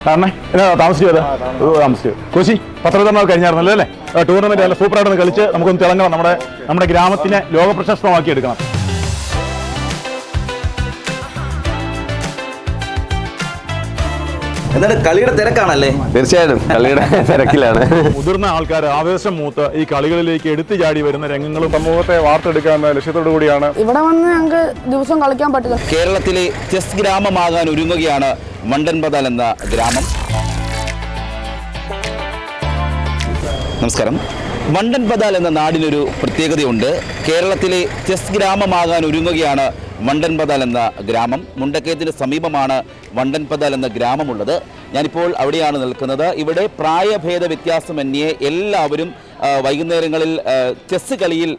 കാരണം എന്നാ താമസിച്ചത് താമസിച്ചു കോശി പത്രവിതരണം കഴിഞ്ഞായിരുന്നല്ലോ അല്ലേ? ടൂർണമെന്റ് അല്ല സൂപ്പറായിട്ട് ഒന്ന് കളിച്ച് നമുക്കൊന്ന് തിളങ്ങണം. നമ്മുടെ നമ്മുടെ ഗ്രാമത്തിനെ ലോക പ്രശസ്തമാക്കി എടുക്കണം എന്നിട്ട് കളിയുടെ തിരക്കാണല്ലേ? തീർച്ചയായിട്ടും. കളിയുടെ തിരക്കിലാണ്. മുതിർന്ന ആൾക്കാർ ആവേശം മൂത്ത് ഈ കളികളിലേക്ക് എടുത്തു ചാടി വരുന്ന രംഗങ്ങളും സമൂഹത്തെ വാർത്തെടുക്കാൻ എന്ന ലക്ഷ്യത്തോടു കൂടിയാണ്. ഇവിടെ വന്ന് ഞങ്ങൾക്ക് ദിവസം കളിക്കാൻ പറ്റില്ല. കേരളത്തിലെ ചെസ് ഗ്രാമമാകാൻ ഒരുങ്ങുകയാണ് മണ്ടൻബദൽ എന്ന ഗ്രാമം. നമസ്കാരം. മണ്ടൻപതാൽ എന്ന നാടിനൊരു പ്രത്യേകതയുണ്ട്. കേരളത്തിലെ ചെസ് ഗ്രാമമാകാൻ ഒരുങ്ങുകയാണ് വണ്ടൻപതാൽ എന്ന ഗ്രാമം. മുണ്ടക്കയത്തിന് സമീപമാണ് വണ്ടൻപതാൽ എന്ന ഗ്രാമമുള്ളത്. ഞാനിപ്പോൾ അവിടെയാണ് നിൽക്കുന്നത്. ഇവിടെ പ്രായഭേദ വ്യത്യാസമന്യേ എല്ലാവരും വൈകുന്നേരങ്ങളിൽ ചെസ് കളിയിൽ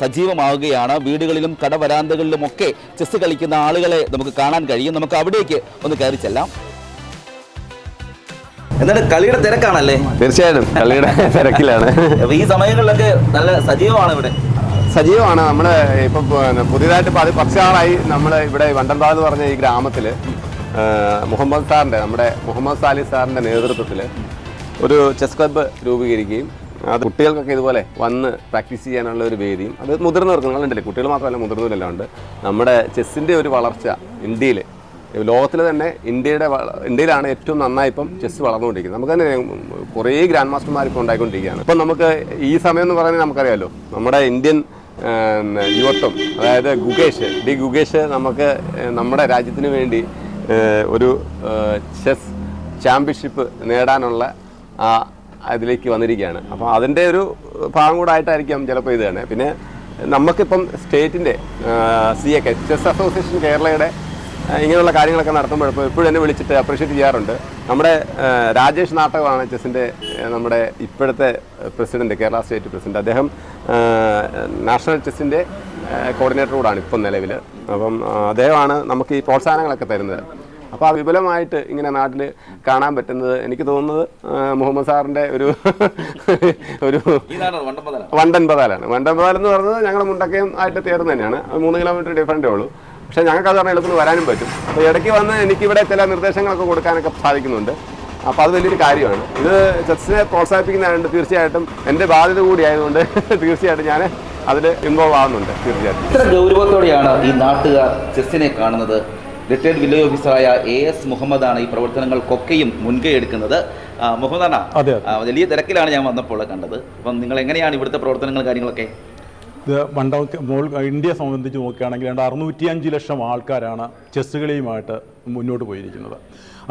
സജീവമാവുകയാണ്. വീടുകളിലും കടവരാന്തകളിലുമൊക്കെ ചെസ് കളിക്കുന്ന ആളുകളെ നമുക്ക് കാണാൻ കഴിയും. നമുക്ക് അവിടേക്ക് ഒന്ന് കയറി ചെല്ലാം. എന്നിട്ട് കളിയുടെ തിരക്കാണല്ലേ? തീർച്ചയായിട്ടും. കളിയുടെ തിരക്കിലാണ്. അപ്പൊ ഈ സമയങ്ങളിലൊക്കെ നല്ല സജീവമാണ് ഇവിടെ. സജീവമാണ്. നമ്മൾ ഇപ്പം പുതിയതായിട്ട് പതി കുറച്ച് നാളായി നമ്മൾ ഇവിടെ വണ്ടൻപാട് എന്ന് പറഞ്ഞ ഈ ഗ്രാമത്തിൽ മുഹമ്മദ് സാറിന്റെ നമ്മുടെ മുഹമ്മദ് സാലി സാറിന്റെ നേതൃത്വത്തിൽ ഒരു ചെസ് ക്ലബ്ബ് രൂപീകരിക്കുകയും അത് കുട്ടികൾക്കൊക്കെ ഇതുപോലെ വന്ന് പ്രാക്ടീസ് ചെയ്യാനുള്ള ഒരു വേദിയും അത് മുതിർന്നവർക്ക് നിങ്ങളുണ്ടല്ലേ? കുട്ടികൾ മാത്രമല്ല മുതിർന്നവരെല്ലാം ഉണ്ട്. നമ്മുടെ ചെസ്സിന്റെ ഒരു വളർച്ച ഇന്ത്യയിൽ ലോകത്തിൽ തന്നെ ഇന്ത്യയുടെ ഇന്ത്യയിലാണ് ഏറ്റവും നന്നായി ഇപ്പം ചെസ് വളർന്നുകൊണ്ടിരിക്കുന്നത്. നമുക്ക് തന്നെ കുറേ ഗ്രാൻഡ് മാസ്റ്റർമാർ ഇപ്പോൾ ഉണ്ടായിക്കൊണ്ടിരിക്കുകയാണ്. ഇപ്പം നമുക്ക് ഈ സമയം എന്ന് പറയുന്നത് നമുക്കറിയാമല്ലോ നമ്മുടെ ഇന്ത്യൻ യുവത്വം അതായത് ഗുഗേഷ് ഡി ഗുഗേഷ് നമുക്ക് നമ്മുടെ രാജ്യത്തിന് വേണ്ടി ഒരു ചെസ് ചാമ്പ്യൻഷിപ്പ് നേടാനുള്ള അതിലേക്ക് വന്നിരിക്കുകയാണ്. അപ്പോൾ അതിന്റെ ഒരു ഭാഗം കൂടെ ആയിട്ടായിരിക്കാം ചിലപ്പോൾ ഇത് തന്നെ. പിന്നെ നമുക്കിപ്പം സ്റ്റേറ്റിന്റെ C A K chess association കേരളയുടെ ഇങ്ങനെയുള്ള കാര്യങ്ങളൊക്കെ നടത്തുമ്പോഴപ്പോൾ എപ്പോഴും എന്നെ വിളിച്ചിട്ട് അപ്രീഷിയേറ്റ് ചെയ്യാറുണ്ട്. നമ്മുടെ രാജേഷ് നാട്ടകമാണ് ചെസ്സിന്റെ നമ്മുടെ ഇപ്പോഴത്തെ പ്രസിഡന്റ് കേരള സ്റ്റേറ്റ് പ്രസിഡന്റ്. അദ്ദേഹം നാഷണൽ ചെസ്സിന്റെ കോർഡിനേറ്റർ കൂടാണ് ഇപ്പം നിലവിൽ അപ്പം അദ്ദേഹമാണ് നമുക്ക് ഈ പ്രോത്സാഹനങ്ങളൊക്കെ തരുന്നത്. അപ്പോൾ ആ വിപുലമായിട്ട് ഇങ്ങനെ നാട്ടിൽ കാണാൻ പറ്റുന്നത് എനിക്ക് തോന്നുന്നത് മുഹമ്മദ് സാറിന്റെ ഒരു ഒരു വണ്ടൻപതാലാണ്? വണ്ടൻപതാൽ എന്ന് പറഞ്ഞത് ഞങ്ങൾ മുണ്ടക്കയം ആയിട്ട് തേർന്ന് തന്നെയാണ് മൂന്ന് കിലോമീറ്റർ ഡിഫറന്റേ ഉള്ളൂ. പക്ഷേ ഞങ്ങൾക്ക് അത് പറഞ്ഞാൽ എളുപ്പത്തിൽ വരാനും പറ്റും. അപ്പോൾ ഇടയ്ക്ക് വന്ന് എനിക്കിവിടെ ചില നിർദ്ദേശങ്ങളൊക്കെ കൊടുക്കാനൊക്കെ സാധിക്കുന്നുണ്ട്. അപ്പോൾ അത് വലിയൊരു കാര്യമാണ്. ഇത് ചെസ്സിനെ പ്രോത്സാഹിപ്പിക്കുന്നതായതുകൊണ്ട് തീർച്ചയായിട്ടും എന്റെ ബാധ്യത കൂടിയായതുകൊണ്ട് തീർച്ചയായിട്ടും ഞാൻ അതിൽ ഇൻവോൾവ് ആവുന്നുണ്ട് തീർച്ചയായിട്ടും. ഇത്ര ഗൗരവത്തോടെയാണ് ഈ നാട്ടുകാർ ചെസ്സിനെ കാണുന്നത്. റിട്ടയർഡ് വില്ലേജ് ഓഫീസറായ എ എസ് മുഹമ്മദാണ് ഈ പ്രവർത്തനങ്ങൾക്കൊക്കെയും മുൻകൈ എടുക്കുന്നത്. മുഹമ്മദാണ് അതെ, വലിയ തിരക്കിലാണ് ഞാൻ വന്നപ്പോൾ കണ്ടത്. അപ്പം നിങ്ങൾ എങ്ങനെയാണ് ഇവിടുത്തെ പ്രവർത്തനങ്ങൾ കാര്യങ്ങളൊക്കെ? ഇത് പണ്ട മോൾ ഇന്ത്യയെ സംബന്ധിച്ച് നോക്കുകയാണെങ്കിൽ രണ്ട് അറുന്നൂറ്റിയഞ്ച് ലക്ഷം ആൾക്കാരാണ് ചെസ് കളിയുമായിട്ട് മുന്നോട്ട് പോയിരിക്കുന്നത്.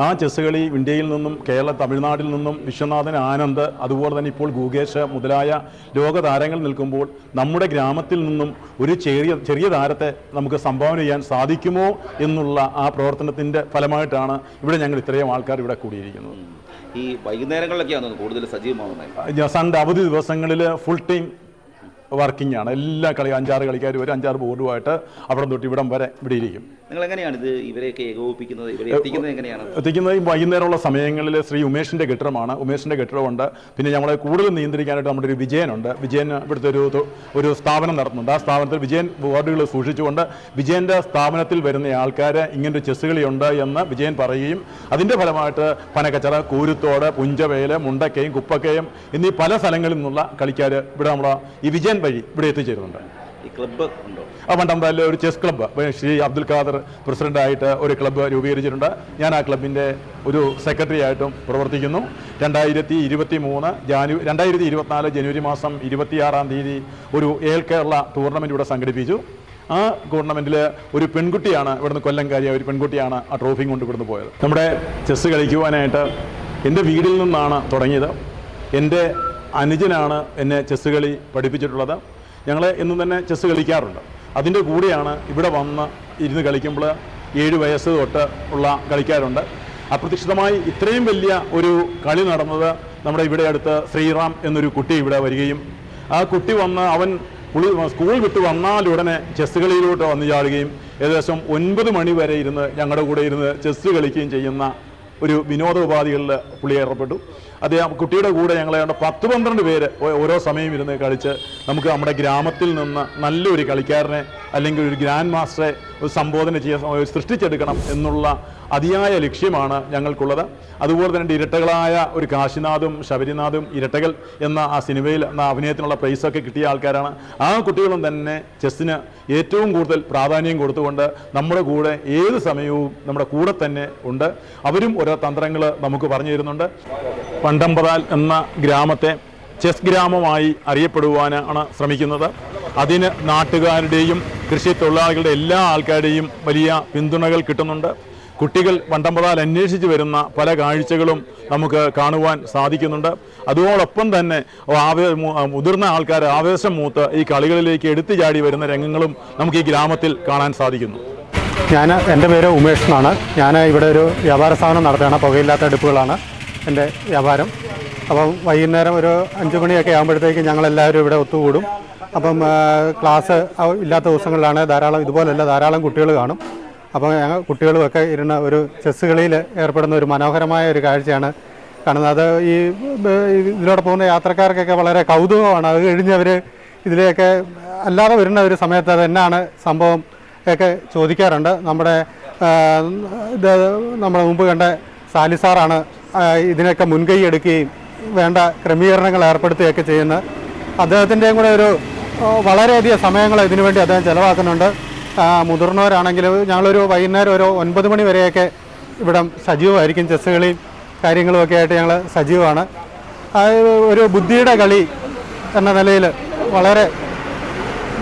ആ ചെസ് കളി ഇന്ത്യയിൽ നിന്നും കേരള തമിഴ്നാട്ടിൽ നിന്നും വിശ്വനാഥൻ ആനന്ദ് അതുപോലെ തന്നെ ഇപ്പോൾ ഗുഗേഷ് മുതലായ ലോക താരങ്ങൾ നിൽക്കുമ്പോൾ നമ്മുടെ ഗ്രാമത്തിൽ നിന്നും ഒരു ചെറിയ ചെറിയ താരത്തെ നമുക്ക് സംഭാവന ചെയ്യാൻ സാധിക്കുമോ എന്നുള്ള ആ പ്രവർത്തനത്തിന്റെ ഫലമായിട്ടാണ് ഇവിടെ ഞങ്ങൾ ഇത്രയും ആൾക്കാർ ഇവിടെ കൂടിയിരിക്കുന്നത്. ഈ വൈകുന്നേരങ്ങളിലൊക്കെയാണ് കൂടുതൽ സജീവമാകുന്നത് സൺഡേ അവധി ദിവസങ്ങളിൽ ഫുൾ ടൈം വർക്കിംഗ് ആണ്. എല്ലാ കളി അഞ്ചാറ് കളിക്കാർ വരും അഞ്ചാറ് ബോർഡുമായിട്ട് അവിടെ തൊട്ട് ഇവിടം വരെ ഇവിടെ ഇരിക്കും. നിങ്ങൾ എങ്ങനെയാണ് ഇത് ഇവരെയൊക്കെ ഏകോപിപ്പിക്കുന്നത്? ഇവരെ എത്തിക്കുന്നത് എങ്ങനെയാണ്? എത്തിക്കുന്നത് വൈകുന്നേരമുള്ള സമയങ്ങളിൽ ശ്രീ ഉമേഷിന്റെ കെട്ടിടമാണ്. ഉമേഷിന്റെ കെട്ടിടമുണ്ട്. പിന്നെ നമ്മളെ കൂടുതൽ നിയന്ത്രിക്കാനായിട്ട് നമ്മുടെ ഒരു വിജയനുണ്ട്. വിജയൻ ഇവിടുത്തെ ഒരു ഒരു സ്ഥാപനം നടത്തുന്നുണ്ട്. ആ സ്ഥാപനത്തിൽ വിജയൻ വാർഡുകൾ സൂക്ഷിച്ചുകൊണ്ട് വിജയന്റെ സ്ഥാപനത്തിൽ വരുന്ന ആൾക്കാർ ഇങ്ങനൊരു ചെസ് കളിയുണ്ട് എന്ന് വിജയൻ പറയുകയും അതിന്റെ ഫലമായിട്ട് പനക്കച്ചറ കൂരുത്തോട് പുഞ്ചവേൽ മുണ്ടക്കയും കുപ്പക്കയും എന്നീ പല സ്ഥലങ്ങളിൽ നിന്നുള്ള കളിക്കാർ ഇവിടെ നമ്മളെ ഈ വിജയൻ വഴി ഇവിടെ എത്തിച്ചേരുന്നുണ്ട്. ക്ലബ്ബ് ഉണ്ടോ? ആ മണ്ടമ്പതാലിലെ ഒരു ചെസ് ക്ലബ്ബ് ശ്രീ അബ്ദുൽ ഖാദർ പ്രസിഡന്റായിട്ട് ഒരു ക്ലബ്ബ് രൂപീകരിച്ചിട്ടുണ്ട്. ഞാൻ ആ ക്ലബിന്റെ ഒരു സെക്രട്ടറി ആയിട്ടും പ്രവർത്തിക്കുന്നു. രണ്ടായിരത്തി ഇരുപത്തി മൂന്ന് ജാനുവരി രണ്ടായിരത്തി ഇരുപത്തിനാല് ജനുവരി മാസം ഇരുപത്തിയാറാം തീയതി ഒരു എൽ കേരള ടൂർണമെന്റ് ഇവിടെ സംഘടിപ്പിച്ചു. ആ ടൂർണമെന്റിൽ ഒരു പെൺകുട്ടിയാണ് ഇവിടുന്ന് കൊല്ലംകാരിയായ ഒരു പെൺകുട്ടിയാണ് ആ ട്രോഫി കൊണ്ട് ഇവിടുന്ന് പോയത്. നമ്മുടെ ചെസ് കളിക്കുവാനായിട്ട് എന്റെ വീടിൽ നിന്നാണ് തുടങ്ങിയത്. എന്റെ അനുജനാണ് എന്നെ ചെസ്സ് കളി പഠിപ്പിച്ചിട്ടുള്ളത്. ഞങ്ങൾ എന്നും തന്നെ ചെസ്സ് കളിക്കാറുണ്ട്. അതിന്റെ കൂടെയാണ് ഇവിടെ വന്ന് ഇരുന്ന് കളിക്കുമ്പോൾ ഏഴ് വയസ്സ് തൊട്ട് ഉള്ള കളിക്കാരുണ്ട്. അപ്രതീക്ഷിതമായി ഇത്രയും വലിയ ഒരു കളി നടന്നത് നമ്മുടെ ഇവിടെ അടുത്ത് ശ്രീറാം എന്നൊരു കുട്ടി ഇവിടെ വരികയും ആ കുട്ടി വന്ന് അവൻ പുളി സ്കൂൾ വിട്ട് വന്നാലുടനെ ചെസ്സ് കളിയിലോട്ട് വന്നു ചാടുകയും ഏകദേശം ഒൻപത് മണി വരെ ഇരുന്ന് ഞങ്ങളുടെ കൂടെ ഇരുന്ന് ചെസ്സ് കളിക്കുകയും ചെയ്യുന്ന ഒരു വിനോദ ഉപാധികളിൽ പുള്ളി ഏർപ്പെട്ടു. അദ്ദേഹം കുട്ടിയുടെ കൂടെ ഞങ്ങളെ പത്ത് പന്ത്രണ്ട് പേര് ഓരോ സമയം ഇരുന്ന് കളിച്ച് നമുക്ക് നമ്മുടെ ഗ്രാമത്തിൽ നിന്ന് നല്ലൊരു കളിക്കാരനെ അല്ലെങ്കിൽ ഒരു ഗ്രാൻഡ് മാസ്റ്ററെ സംബോധന ചെയ്യാൻ സൃഷ്ടിച്ചെടുക്കണം എന്നുള്ള അതിയായ ലക്ഷ്യമാണ് ഞങ്ങൾക്കുള്ളത്. അതുപോലെ തന്നെ ഇരട്ടകളായ ഒരു കാശിനാഥും ശബരിനാഥും ഇരട്ടകൾ എന്ന ആ സിനിമയിൽ എന്ന അഭിനയത്തിനുള്ള പ്രൈസൊക്കെ കിട്ടിയ ആൾക്കാരാണ്. ആ കുട്ടികളും തന്നെ ചെസ്സിന് ഏറ്റവും കൂടുതൽ പ്രാധാന്യം കൊടുത്തുകൊണ്ട് നമ്മുടെ കൂടെ ഏത് സമയവും നമ്മുടെ കൂടെ തന്നെ ഉണ്ട്. അവരും ഓരോ തന്ത്രങ്ങൾ നമുക്ക് പറഞ്ഞു തരുന്നുണ്ട്. പണ്ടമ്പതാൽ എന്ന ഗ്രാമത്തെ ചെസ് ഗ്രാമമായി അറിയപ്പെടുവാനാണ് ശ്രമിക്കുന്നത്. അതിന് നാട്ടുകാരുടെയും കൃഷി തൊഴിലാളികളുടെ എല്ലാ ആൾക്കാരുടെയും വലിയ പിന്തുണകൾ കിട്ടുന്നുണ്ട്. കുട്ടികൾ പണ്ടമ്പതാൽ അന്വേഷിച്ച് വരുന്ന പല കാഴ്ചകളും നമുക്ക് കാണുവാൻ സാധിക്കുന്നുണ്ട്. അതോടൊപ്പം തന്നെ മുതിർന്ന ആൾക്കാർ ആവേശം മൂത്ത് ഈ കളികളിലേക്ക് എടുത്തു ചാടി വരുന്ന രംഗങ്ങളും നമുക്ക് ഈ ഗ്രാമത്തിൽ കാണാൻ സാധിക്കുന്നു. ഞാൻ എന്റെ പേര് ഉമേഷ് എന്നാണ്. ഞാൻ ഇവിടെ ഒരു വ്യാപാര സ്ഥാപനം നടത്തുകയാണ്. പുകയില്ലാത്ത അടുപ്പുകളാണ്. എന്റെ വ്യാപാരം. അപ്പം വൈകുന്നേരം ഒരു അഞ്ച് മണിയൊക്കെ ആകുമ്പോഴത്തേക്ക് ഞങ്ങളെല്ലാവരും ഇവിടെ ഒത്തുകൂടും. അപ്പം ക്ലാസ് ഇല്ലാത്ത ദിവസങ്ങളിലാണ് ധാരാളം ഇതുപോലെയല്ല ധാരാളം കുട്ടികൾ കാണും. അപ്പം ഞങ്ങൾ കുട്ടികളുമൊക്കെ ഇരുന്ന ഒരു ചെസ്സ് കളിയിൽ ഏർപ്പെടുന്ന ഒരു മനോഹരമായ ഒരു കാഴ്ചയാണ് കാണുന്നത്. അത് ഈ ഇതിലൂടെ പോകുന്ന യാത്രക്കാർക്കൊക്കെ വളരെ കൗതുകമാണ്. അത് കഴിഞ്ഞ് അവർ ഇതിലേക്ക് അല്ലാതെ വരുന്ന ഒരു സമയത്ത് അത് എന്നാണ് സംഭവം ഒക്കെ ചോദിക്കാറുണ്ട്. നമ്മുടെ ഇത് നമ്മുടെ മുമ്പ് കണ്ട സാലിസാറാണ് ഇതിനൊക്കെ മുൻകൈ എടുക്കുകയും വേണ്ട ക്രമീകരണങ്ങൾ ഏർപ്പെടുത്തുകയൊക്കെ ചെയ്യുന്ന അദ്ദേഹത്തിന്റെയും കൂടെ ഒരു വളരെയധികം സമയങ്ങൾ ഇതിനു വേണ്ടി അദ്ദേഹം ചിലവാക്കുന്നുണ്ട്. മുതിർന്നവരാണെങ്കിൽ ഞങ്ങളൊരു വൈകുന്നേരം ഒരു ഒൻപത് മണി വരെയൊക്കെ ഇവിടെ സജീവമായിരിക്കും. ചെസ്സ് കളിയും കാര്യങ്ങളുമൊക്കെ ആയിട്ട് ഞങ്ങൾ സജീവമാണ്. ഒരു ബുദ്ധിയുടെ കളി എന്ന നിലയിൽ വളരെ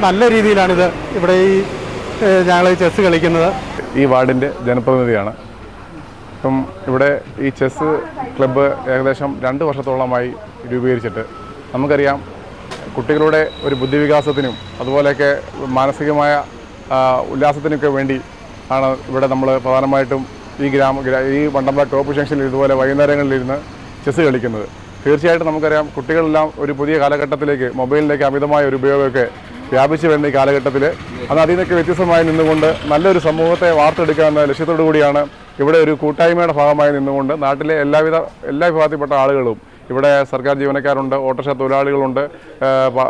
നല്ല രീതിയിലാണിത് ഇവിടെ ഈ ഞങ്ങൾ ചെസ്സ് കളിക്കുന്നത്. ഈ വാർഡിന്റെ ജനപ്രതിനിധിയാണ് ഇപ്പം ഇവിടെ ഈ ചെസ് ക്ലബ്ബ് ഏകദേശം രണ്ട് വർഷത്തോളമായി രൂപീകരിച്ചിട്ട് നമുക്കറിയാം കുട്ടികളുടെ ഒരു ബുദ്ധിവികാസത്തിനും അതുപോലെയൊക്കെ മാനസികമായ ഉല്ലാസത്തിനൊക്കെ വേണ്ടി ആണ് ഇവിടെ നമ്മൾ പ്രധാനമായിട്ടും ഈ ഗ്രാമ ഈ വണ്ടമ്പ ടോപ്പ് ജംഗ്ഷനിൽ ഇതുപോലെ വൈകുന്നേരങ്ങളിലിരുന്ന് ചെസ് കളിക്കുന്നത്. തീർച്ചയായിട്ടും നമുക്കറിയാം കുട്ടികളെല്ലാം ഒരു പുതിയ കാലഘട്ടത്തിലേക്ക് മൊബൈലിലേക്ക് അമിതമായ ഒരു ഉപയോഗമൊക്കെ വ്യാപിച്ചു വരുന്ന ഈ കാലഘട്ടത്തിൽ അത് അതിൽ നിന്നൊക്കെ വ്യത്യസ്തമായി നിന്നുകൊണ്ട് നല്ലൊരു സമൂഹത്തെ വാർത്തെടുക്കാമെന്ന ലക്ഷ്യത്തോടു കൂടിയാണ് ഇവിടെ ഒരു കൂട്ടായ്മയുടെ ഭാഗമായി നിന്നുകൊണ്ട് നാട്ടിലെ എല്ലാവിധ എല്ലാ വിഭാഗത്തിൽപ്പെട്ട ആളുകളും ഇവിടെ സർക്കാർ ജീവനക്കാരുണ്ട് ഓട്ടോറിക്ഷ തൊഴിലാളികളുണ്ട്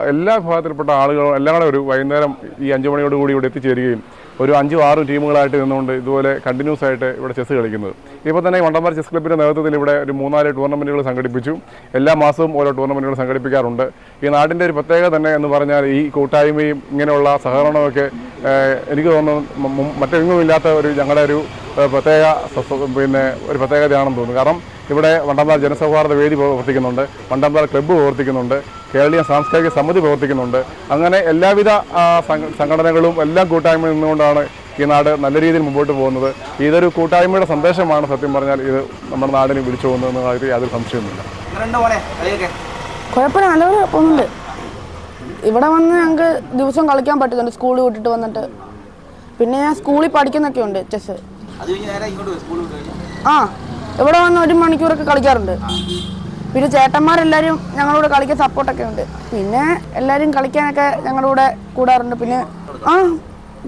എല്ലാ വിഭാഗത്തിൽപ്പെട്ട ആളുകളും എല്ലാം കൂടെ ഒരു വൈകുന്നേരം ഈ അഞ്ചു മണിയോടുകൂടി ഇവിടെ എത്തിച്ചേരുകയും ഒരു അഞ്ചും ആറും ടീമുകളായിട്ട് നിന്നുകൊണ്ട് ഇതുപോലെ കണ്ടിന്യൂസ് ആയിട്ട് ഇവിടെ ചെസ് കളിക്കുന്നത്. ഇപ്പോൾ തന്നെ വണ്ടന്മാർ ചെസ് ക്ലബ്ബിന്റെ നേതൃത്വത്തിൽ ഇവിടെ ഒരു മൂന്നാൽ ടൂർണമെന്റുകൾ സംഘടിപ്പിച്ചു. എല്ലാ മാസവും ഓരോ ടൂർണമെന്റുകൾ സംഘടിപ്പിക്കാറുണ്ട്. ഈ നാടിന്റെ ഒരു പ്രത്യേകത തന്നെ എന്ന് പറഞ്ഞാൽ ഈ കൂട്ടായ്മയും ഇങ്ങനെയുള്ള സഹകരണമൊക്കെ എനിക്ക് തോന്നുന്നു മ- മ- മറ്റെങ്ങും ഇല്ലാത്ത ഒരു ഞങ്ങളുടെ ഒരു പ്രത്യേക പിന്നെ ഒരു പ്രത്യേകതയാണെന്ന് തോന്നുന്നു. കാരണം ഇവിടെ വണ്ടമ്പാൽ ജനസൗഹാർദ്ദ വേദി പ്രവർത്തിക്കുന്നുണ്ട്. വണ്ടമ്പാൽ ക്ലബ്ബ് പ്രവർത്തിക്കുന്നുണ്ട്. കേരളീയ സാംസ്കാരിക സമിതി പ്രവർത്തിക്കുന്നുണ്ട്. അങ്ങനെ എല്ലാവിധ സംഘടനകളും എല്ലാം കൂട്ടായ്മയിൽ നിന്നുകൊണ്ടാണ് ഈ നാട് നല്ല രീതിയിൽ മുമ്പോട്ട് പോകുന്നത്. ഇതൊരു കൂട്ടായ്മയുടെ സന്ദേശമാണ് സത്യം പറഞ്ഞാൽ. ഇത് നമ്മുടെ നാടിനെ വിളിച്ചു പോകുന്നതെന്ന് കാര്യത്തിൽ യാതൊരു സംശയമൊന്നുമില്ല. കുഴപ്പമില്ല. ഇവിടെ വന്ന് ഞങ്ങൾക്ക് ദിവസം കളിക്കാൻ പറ്റുന്നുണ്ട് സ്കൂളിൽ വിട്ടിട്ട് വന്നിട്ട്. പിന്നെ ഞാൻ സ്കൂളിൽ പഠിക്കുന്നൊക്കെ ഉണ്ട് ചെസ് ആ ഇവിടെ വന്ന് ഒരു മണിക്കൂറൊക്കെ കളിക്കാറുണ്ട്. പിന്നെ ചേട്ടന്മാരെല്ലാവരും ഞങ്ങളോട് കളിക്കാൻ സപ്പോർട്ടൊക്കെ ഉണ്ട്. പിന്നെ എല്ലാവരും കളിക്കാനൊക്കെ ഞങ്ങളുടെ കൂടെ കൂടാറുണ്ട്. പിന്നെ ആ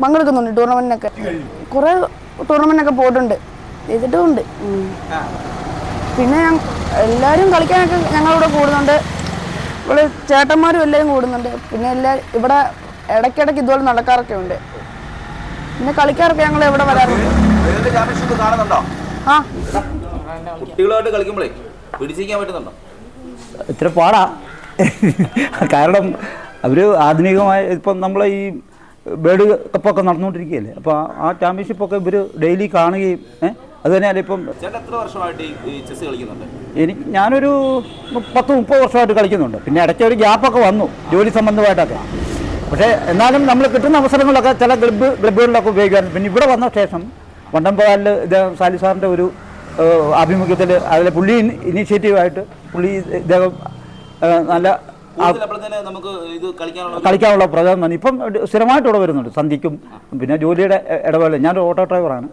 പങ്കെടുക്കുന്നുണ്ട് ടൂർണമെന്റിനൊക്കെ. കുറേ ടൂർണമെന്റിനൊക്കെ പോയിട്ടുണ്ട്. ചെയ്തിട്ടും ഉണ്ട്. പിന്നെ ഞാൻ എല്ലാവരും കളിക്കാനൊക്കെ ഞങ്ങളുടെ കൂടുന്നുണ്ട്. ഇവിടെ ചേട്ടന്മാരും എല്ലാവരും കൂടുന്നുണ്ട്. പിന്നെ എല്ലാ ഇവിടെ ഇടയ്ക്കിടയ്ക്ക് ഇതുപോലെ നടക്കാറൊക്കെ ഉണ്ട്. പിന്നെ കളിക്കാറൊക്കെ ഞങ്ങൾ ഇവിടെ വരാറുണ്ട്? ആ. കുട്ടികളായിട്ട് കളിക്കുമ്പോഴേ പിടിച്ചിരിക്കാൻ പറ്റുന്നുണ്ടോ? ഇത്ര പാടാ. കാരണം അവർ ആധുനികമായ ഇപ്പം നമ്മൾ ഈ വേൾഡ് കപ്പൊക്കെ നടന്നുകൊണ്ടിരിക്കുകയല്ലേ? അപ്പോൾ ആ ചാമ്പ്യൻഷിപ്പ് ഒക്കെ ഇവർ ഡെയിലി കാണുകയും അത് തന്നെയല്ല ഇപ്പം ചേട്ടൻ എത്ര വർഷമായിട്ട് ഈ- ഈ ചെസ് കളിക്കുന്നുണ്ട്? എനിക്ക് ഞാനൊരു പത്ത് മുപ്പത് വർഷമായിട്ട് കളിക്കുന്നുണ്ട്. പിന്നെ ഇടയ്ക്ക് ഒരു ഗ്യാപ്പൊക്കെ വന്നു ജോലി സംബന്ധമായിട്ടൊക്കെ. പക്ഷേ എന്നാലും നമ്മൾ കിട്ടുന്ന അവസരങ്ങളൊക്കെ ചില ക്ലബ്ബ് ക്ലബ്ബുകളിലൊക്കെ ഉപയോഗിക്കാറുണ്ട് പിന്നെ ഇവിടെ വന്ന ശേഷം വണ്ടംപാലിൽ ഇദ്ദേഹം സാലി സാറിന്റെ ഒരു ആഭിമുഖ്യത്തിൽ അതിലെ പുള്ളി ഇനീഷ്യേറ്റീവായിട്ട് പുള്ളി ഇദ്ദേഹം നല്ല കളിക്കാനുള്ള കളിക്കാനുള്ള പ്രചോദനം. തന്നെ ഇപ്പം സ്ഥിരമായിട്ട് ഇവിടെ വരുന്നുണ്ട് സന്ധിക്കും പിന്നെ ജോലിയുടെ ഇടവേള ഞാനൊരു ഓട്ടോ ഡ്രൈവറാണ്.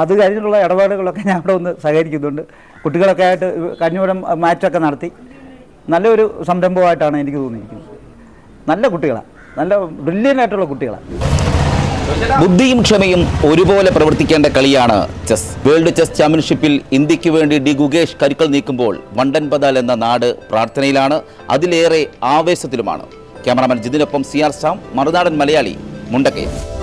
അത് കഴിഞ്ഞിട്ടുള്ള ഇടവേളകളൊക്കെ ഞാൻ അവിടെ ഒന്ന് സഹകരിക്കുന്നുണ്ട്. കുട്ടികളൊക്കെ ആയിട്ട് കഴിഞ്ഞൂരം മാച്ചൊക്കെ നടത്തി. നല്ലൊരു സംരംഭമായിട്ടാണ് എനിക്ക് തോന്നിയിരിക്കുന്നത്. നല്ല കുട്ടികളാണ് നല്ല ബ്രില്യന്റ് ആയിട്ടുള്ള കുട്ടികളാണ് ബുദ്ധിയും ക്ഷമയും ഒരുപോലെ പ്രവർത്തിക്കേണ്ട കളിയാണ് ചെസ്. വേൾഡ് ചെസ് ചാമ്പ്യൻഷിപ്പിൽ ഇന്ത്യയ്ക്ക് വേണ്ടി ഡി ഗുഗേഷ് കരുക്കൾ നീക്കുമ്പോൾ വണ്ടൻ ബദാൽ എന്ന നാട് പ്രാർത്ഥനയിലാണ്. അതിലേറെ ആവേശത്തിലുമാണ്. ക്യാമറാമാൻ ജിതിനൊപ്പം സി ആർ മറുനാടൻ മലയാളി മുണ്ടക്കയം.